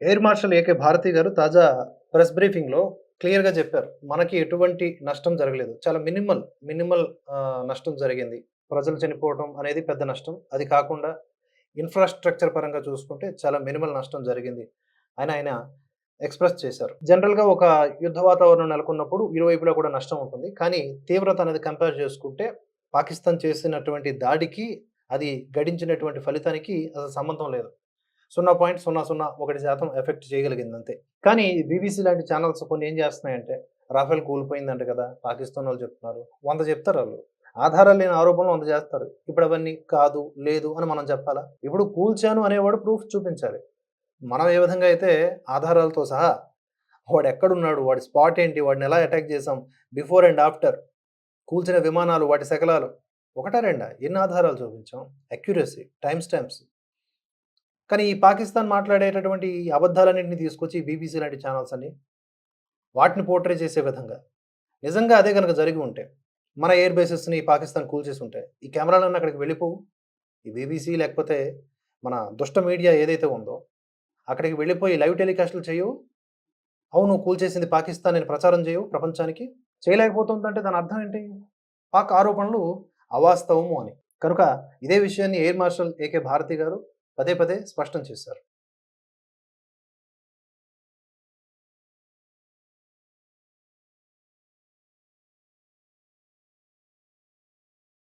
Air marshal AK Bharati గారు తాజా press బ్రీఫింగ్‌లో క్లియర్‌గా చెప్పారు. మనకి ఎటువంటి నష్టం జరగలేదు. చాలా మినిమల్, మినిమల్ నష్టం జరిగింది. ప్రజలు చనిపోవడం అనేది పెద్ద నష్టం. అది కాకుండా ఇన్‌ఫ్రాస్ట్రక్చర్ పరంగా చూసుకుంటే చాలా మినిమల్ నష్టం జరిగింది అని ఆయన ఎక్స్‌ప్రెస్ చేశారు. జనరల్‌గా ఒక యుద్ధ వాతావరణం నెలకొన్నప్పుడు ఇరువైపులా కూడా నష్టం ఉంటుంది. కానీ తీవ్రత అనేది కంపేర్ చేసుకుంటే పాకిస్తాన్ చేసినటువంటి దాడికి, అది గడించినటువంటి ఫలితానికి అసలు సంబంధం లేదు. 0.001% ఎఫెక్ట్ చేయగలిగింది అంతే. కానీ బీబీసీ లాంటి ఛానల్స్ కొన్ని ఏం చేస్తున్నాయంటే రాఫెల్ కూలిపోయిందంట కదా! పాకిస్తాన్ వాళ్ళు చెప్తున్నారు. వంద చెప్తారు వాళ్ళు ఆధారాలు లేని ఆరోపణలు వంద చేస్తారు. ఇప్పుడు అవన్నీ కాదు, లేదు అని మనం చెప్పాలా? ఇప్పుడు కూల్చాను అనేవాడు ప్రూఫ్ చూపించాలి. మనం ఏ విధంగా అయితే ఆధారాలతో సహా వాడు ఎక్కడున్నాడు? వాడి స్పాట్ ఏంటి? వాడిని ఎలా అటాక్ చేసాం? బిఫోర్ అండ్ ఆఫ్టర్ కూల్చిన విమానాలు, వాటి శకలాలు ఒకటా రెండా? ఎన్ని ఆధారాలు చూపించాం? Accuracy, time stamps. కానీ ఈ పాకిస్తాన్ మాట్లాడేటటువంటి ఈ తీసుకొచ్చి బీబీసీ లాంటి ఛానల్స్ అన్ని వాటిని పోర్ట్రే చేసే విధంగా నిజంగా అదే కనుక జరిగి ఉంటే మన ఎయిర్ బేసెస్‌ని పాకిస్తాన్ కూల్చేసి ఉంటే ఈ కెమెరాలన్నీ అక్కడికి వెళ్ళిపోవు. ఈ బీబీసీ లేకపోతే మన దుష్ట మీడియా ఏదైతే ఉందో అక్కడికి వెళ్ళిపోయి లైవ్ టెలికాస్ట్‌లు చేయవు. అవును కూల్చేసింది పాకిస్తాన్ అని ప్రచారం చేయవు ప్రపంచానికి. చేయలేకపోతుందంటే దాని అర్థం ఏంటి? పాక్ ఆరోపణలు అవాస్తవము అని. కనుక ఇదే విషయాన్ని ఎయిర్ మార్షల్ ఏకే భారతి గారు పదే పదే స్పష్టం చేశారు.